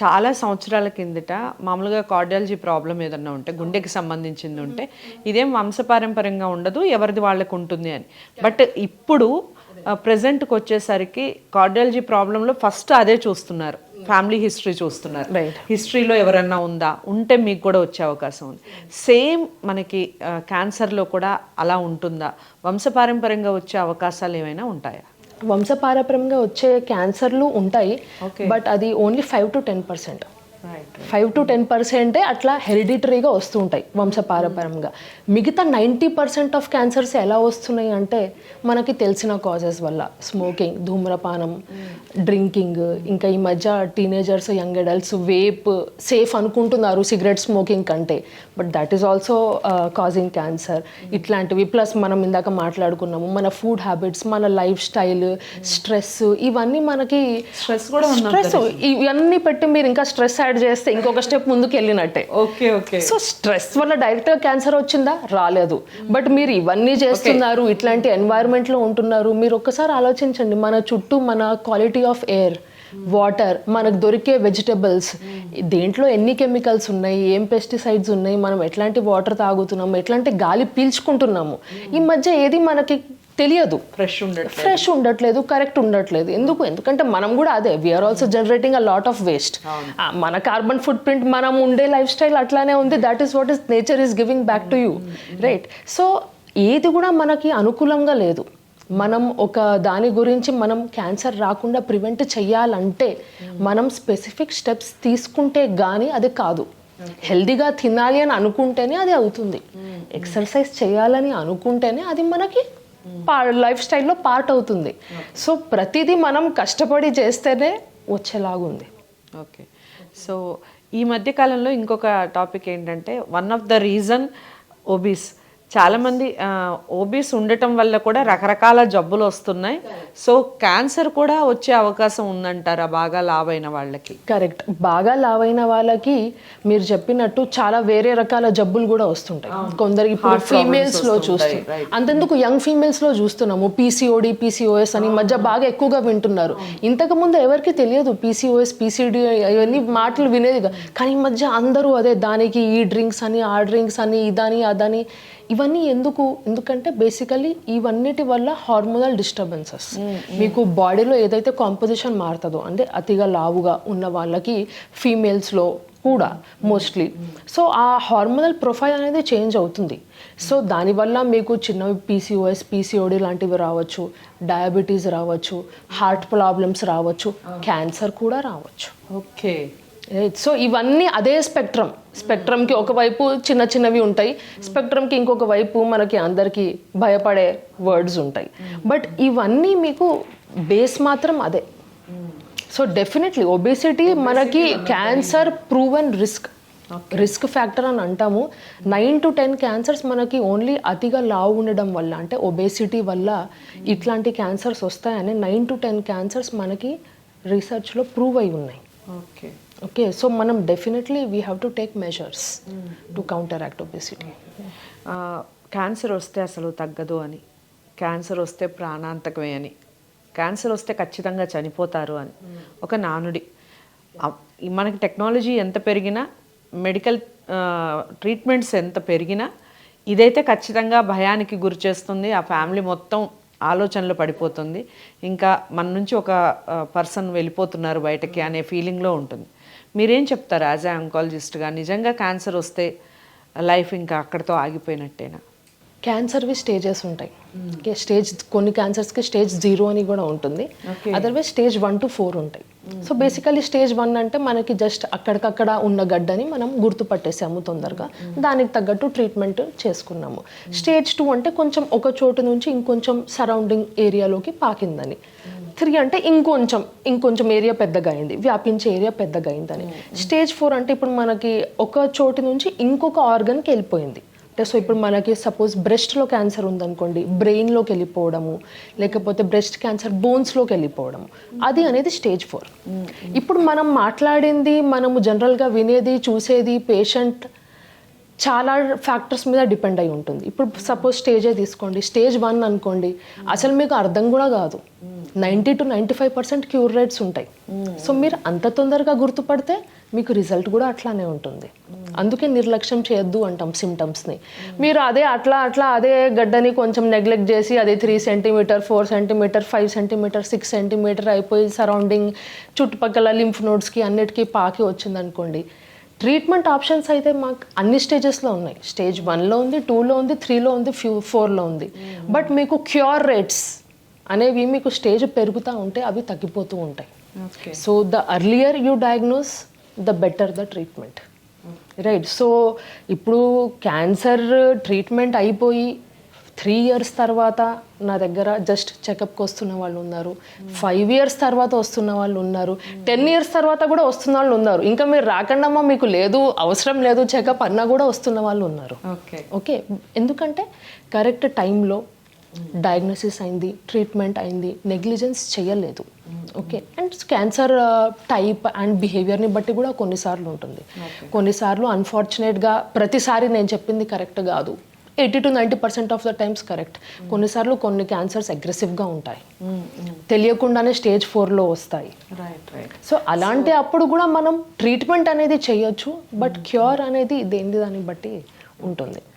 చాలా సంవత్సరాల కిందట మామూలుగా కార్డియాలజీ ప్రాబ్లం ఏదన్నా ఉంటే గుండెకి సంబంధించింది ఉంటే ఇదేం వంశపారంపర్యంగా ఉండదు ఎవరిది వాళ్ళకు ఉంటుంది అని. బట్ ఇప్పుడు ప్రజెంట్కి వచ్చేసరికి కార్డియాలజీ ప్రాబ్లంలో ఫస్ట్ అదే చూస్తున్నారు. ఫ్యామిలీ హిస్టరీ చూస్తున్నారు. హిస్టరీలో ఎవరన్నా ఉందా? ఉంటే మీకు కూడా వచ్చే అవకాశం ఉంది. సేమ్ మనకి క్యాన్సర్లో కూడా అలా ఉంటుందా? వంశపారంపర్యంగా వచ్చే అవకాశాలు ఏమైనా ఉంటాయా? వంశపారపర్యంగా వచ్చే క్యాన్సర్లు ఉంటాయి. బట్ అది only five to ten percent five to ten పర్సెంటే అట్లా హెరిడిటరీగా వస్తూ ఉంటాయి వంశపారపరంగా. మిగతా నైంటీ పర్సెంట్ ఆఫ్ క్యాన్సర్స్ ఎలా వస్తున్నాయి అంటే మనకి తెలిసిన కాజెస్ వల్ల. స్మోకింగ్ ధూమ్రపానం డ్రింకింగ్ ఇంకా ఈ మధ్య teenagers young adults vape safe అనుకుంటున్నారు సిగరెట్ స్మోకింగ్ కంటే. But that is also causing cancer ఇట్లాంటివి. ప్లస్ మనం ఇందాక మాట్లాడుకున్నాము మన ఫుడ్ హ్యాబిట్స్ మన లైఫ్ స్టైల్ స్ట్రెస్ ఇవన్నీ మనకి Stress కూడా స్ట్రెస్ ఇవన్నీ పెట్టి మీరు ఇంకా స్ట్రెస్ యాడ్ చేస్తే ఇంకొక స్టెప్ ముందుకు వెళ్ళినట్టే ఓకే ఓకే. సో స్ట్రెస్ వల్ల డైరెక్ట్గా క్యాన్సర్ వచ్చిందా? రాలేదు. బట్ మీరు ఇవన్నీ చేస్తున్నారు ఇట్లాంటి ఎన్వైరన్మెంట్లో ఉంటున్నారు మీరు ఒక్కసారి ఆలోచించండి. మన చుట్టూ మన క్వాలిటీ ఆఫ్ ఎయిర్ వాటర్ మనకు దొరికే వెజిటబుల్స్ దేంట్లో ఎన్ని కెమికల్స్ ఉన్నాయి ఏం పెస్టిసైడ్స్ ఉన్నాయి మనం ఎట్లాంటి వాటర్ తాగుతున్నాము ఎట్లాంటి గాలి పీల్చుకుంటున్నాము ఈ మధ్య ఏది మనకి తెలియదు. ఫ్రెష్ ఉండదు ఫ్రెష్ ఉండట్లేదు కరెక్ట్ ఉండట్లేదు. ఎందుకు? ఎందుకంటే మనం కూడా అదే we're also generating a lot of waste మన కార్బన్ ఫుట్ ప్రింట్ మనం ఉండే లైఫ్ స్టైల్ అట్లానే ఉంది. That is what is nature is giving back to you right so ఏది కూడా మనకి అనుకూలంగా లేదు. మనం ఒక దాని గురించి మనం క్యాన్సర్ రాకుండా ప్రివెంట్ చేయాలంటే మనం స్పెసిఫిక్ స్టెప్స్ తీసుకుంటే కానీ అది కాదు. హెల్దీగా తినాలి అని అనుకుంటేనే అది అవుతుంది. ఎక్సర్సైజ్ చేయాలని అనుకుంటేనే అది మనకి లైఫ్ స్టైల్లో పార్ట్ అవుతుంది. సో ప్రతిదీ మనం కష్టపడి చేస్తేనే వచ్చేలాగుంది. ఓకే. సో ఈ మధ్య కాలంలో ఇంకొక టాపిక్ ఏంటంటే one of the reason obese చాలామంది ఓబీస్ ఉండటం వల్ల కూడా రకరకాల జబ్బులు వస్తున్నాయి. సో క్యాన్సర్ కూడా వచ్చే అవకాశం ఉందంటారా బాగా లావైన వాళ్ళకి? కరెక్ట్. బాగా లావైన వాళ్ళకి మీరు చెప్పినట్టు చాలా వేరే రకాల జబ్బులు కూడా వస్తుంటాయి. కొందరికి ఇప్పుడు Heart problems ఫీమేల్స్లో వస్తుంటాయి, చూస్తాం. అంతెందుకు యంగ్ ఫీమేల్స్లో చూస్తున్నాము. పీసీఓడి పీసీఓఎస్ అని మధ్య బాగా ఎక్కువగా వింటున్నారు. ఇంతకు ముందు ఎవరికి తెలియదు పీసీఓఎస్ పీసీడి అవన్నీ మాటలు వినేది కాదు. కానీ మధ్య అందరూ అదే దానికి ఈ డ్రింక్స్ అని ఆ డ్రింక్స్ అని ఇదని అదని ఇవన్నీ ఎందుకు? ఎందుకంటే బేసికలీ ఇవన్నిటి వల్ల హార్మోనల్ డిస్టర్బెన్సెస్ మీకు బాడీలో ఏదైతే కాంపోజిషన్ మారుతుందో అంటే అతిగా లావుగా ఉన్న వాళ్ళకి ఫీమేల్స్లో కూడా మోస్ట్లీ సో ఆ హార్మోనల్ ప్రొఫైల్ అనేది చేంజ్ అవుతుంది. సో దానివల్ల మీకు చిన్న పీసీఓఎస్ పీసీఓడి లాంటివి రావచ్చు డయాబెటీస్ రావచ్చు హార్ట్ ప్రాబ్లమ్స్ రావచ్చు క్యాన్సర్ కూడా రావచ్చు. ఓకే. సో ఇవన్నీ అదే స్పెక్ట్రమ్ స్పెక్ట్రమ్కి ఒకవైపు చిన్న చిన్నవి ఉంటాయి. స్పెక్ట్రమ్కి ఇంకొక వైపు మనకి అందరికీ భయపడే వర్డ్స్ ఉంటాయి. బట్ ఇవన్నీ మీకు బేస్ మాత్రం అదే. సో డెఫినెట్లీ ఒబేసిటీ మనకి cancer proven risk risk factor అని అంటాము. నైన్ టు టెన్ క్యాన్సర్స్ మనకి ఓన్లీ అతిగా లావు ఉండడం వల్ల అంటే ఒబేసిటీ వల్ల ఇట్లాంటి క్యాన్సర్స్ వస్తాయని నైన్ టు టెన్ క్యాన్సర్స్ మనకి రీసెర్చ్లో ప్రూవ్ అయి ఉన్నాయి. ఓకే ఓకే సో మనం definitely we have to take measures to counteract obesity cancer వస్తే అసలు తగ్గదు అని క్యాన్సర్ వస్తే ప్రాణాంతకమే అని క్యాన్సర్ వస్తే ఖచ్చితంగా చనిపోతారు అని. ఒక నానుడి. మనకి టెక్నాలజీ ఎంత పెరిగినా మెడికల్ ట్రీట్మెంట్స్ uh, ఎంత పెరిగినా ఇదైతే ఖచ్చితంగా భయానికి గురి చేస్తుంది. ఆ ఫ్యామిలీ మొత్తం ఆలోచనలో పడిపోతుంది. ఇంకా మన నుంచి ఒక uh, పర్సన్ వెళ్ళిపోతున్నారు బయటకి అనే ఫీలింగ్లో ఉంటుంది. మీరేం చెప్తారు యాజ్ ఏ అంకాలజిస్ట్గా నిజంగా క్యాన్సర్ వస్తే లైఫ్ ఇంకా అక్కడితో ఆగిపోయినట్టేనా? క్యాన్సర్వి స్టేజెస్ ఉంటాయి. స్టేజ్ కొన్ని క్యాన్సర్స్కి స్టేజ్ జీరో అని కూడా ఉంటుంది. Otherwise stage one two four ఉంటాయి. సో బేసికలీ స్టేజ్ వన్ అంటే మనకి జస్ట్ అక్కడికక్కడ ఉన్న గడ్డని మనం గుర్తుపట్టేసాము తొందరగా. దానికి తగ్గట్టు ట్రీట్మెంట్ చేసుకున్నాము. స్టేజ్ టూ అంటే కొంచెం ఒక చోటు నుంచి ఇంకొంచెం సరౌండింగ్ ఏరియాలోకి పాకిందని. త్రీ అంటే ఇంకొంచెం ఇంకొంచెం ఏరియా పెద్దగా అయింది వ్యాపించే ఏరియా పెద్దగా అయిందని స్టేజ్ ఫోర్ అంటే ఇప్పుడు మనకి ఒక చోటు నుంచి ఇంకొక ఆర్గన్కి వెళ్ళిపోయింది. అంటే సో ఇప్పుడు మనకి సపోజ్ బ్రెస్ట్లో క్యాన్సర్ ఉందనుకోండి బ్రెయిన్లోకి వెళ్ళిపోవడము లేకపోతే బ్రెస్ట్ క్యాన్సర్ బోన్స్లోకి వెళ్ళిపోవడము అది అనేది స్టేజ్ ఫోర్ ఇప్పుడు మనం మాట్లాడింది మనము జనరల్గా వినేది చూసేది పేషెంట్ చాలా ఫ్యాక్టర్స్ మీద డిపెండ్ అయి ఉంటుంది. ఇప్పుడు సపోజ్ స్టేజే తీసుకోండి స్టేజ్ వన్ అనుకోండి అసలు మీకు అర్థం కూడా కాదు. Ninety to ninety five percent cure rates ఉంటాయి సో మీరు అంత తొందరగా గుర్తుపడితే మీకు రిజల్ట్ కూడా అట్లానే ఉంటుంది. అందుకే నిర్లక్ష్యం చేయొద్దు అంటాం సిమ్టమ్స్ని మీరు అదే అట్లా అట్లా అదే గడ్డని కొంచెం నెగ్లెక్ట్ చేసి అది three centimetre four centimetre five centimetre six centimetre అయిపోయి సరౌండింగ్ చుట్టుపక్కల లింఫ్ నోడ్స్కి అన్నిటికీ పాకి వచ్చిందనుకోండి ట్రీట్మెంట్ ఆప్షన్స్ అయితే మాకు అన్ని స్టేజెస్లో ఉన్నాయి. స్టేజ్ వన్లో ఉంది టూలో ఉంది త్రీలో ఉంది ఫ్యూ ఫోర్లో ఉంది. బట్ మీకు క్యూర్ రేట్స్ అనేవి మీకు స్టేజ్ పెరుగుతూ ఉంటే అవి తగ్గిపోతూ ఉంటాయి. So the earlier you diagnose the better the treatment. Right. So ఇప్పుడు క్యాన్సర్ ట్రీట్మెంట్ అయిపోయి త్రీ ఇయర్స్ తర్వాత నా దగ్గర జస్ట్ చెకప్కి వస్తున్న వాళ్ళు ఉన్నారు. ఫైవ్ ఇయర్స్ తర్వాత వస్తున్న వాళ్ళు ఉన్నారు. టెన్ ఇయర్స్ తర్వాత కూడా వస్తున్న వాళ్ళు ఉన్నారు. ఇంకా మీరు రాకండమ్మా మీకు లేదు అవసరం లేదు చెకప్ అన్నా కూడా వస్తున్న వాళ్ళు ఉన్నారు. ఓకే. ఓకే? ఎందుకంటే కరెక్ట్ టైంలో డయాగ్నోసిస్ అయింది ట్రీట్మెంట్ అయింది నెగ్లిజెన్స్ చేయలేదు. Okay? And cancer type and బిహేవియర్ని బట్టి కూడా కొన్నిసార్లు ఉంటుంది. కొన్నిసార్లు అన్ఫార్చునేట్గా ప్రతిసారి నేను చెప్పింది కరెక్ట్ కాదు. Eighty to ninety percent of the times correct కొన్నిసార్లు కొన్ని క్యాన్సర్స్ అగ్రెసివ్గా ఉంటాయి. తెలియకుండానే స్టేజ్ ఫోర్లో వస్తాయి. రైట్ రైట్ సో అలాంటి అప్పుడు కూడా మనం ట్రీట్మెంట్ అనేది చేయొచ్చు బట్ క్యూర్ అనేది దేని దాన్ని బట్టి ఉంటుంది.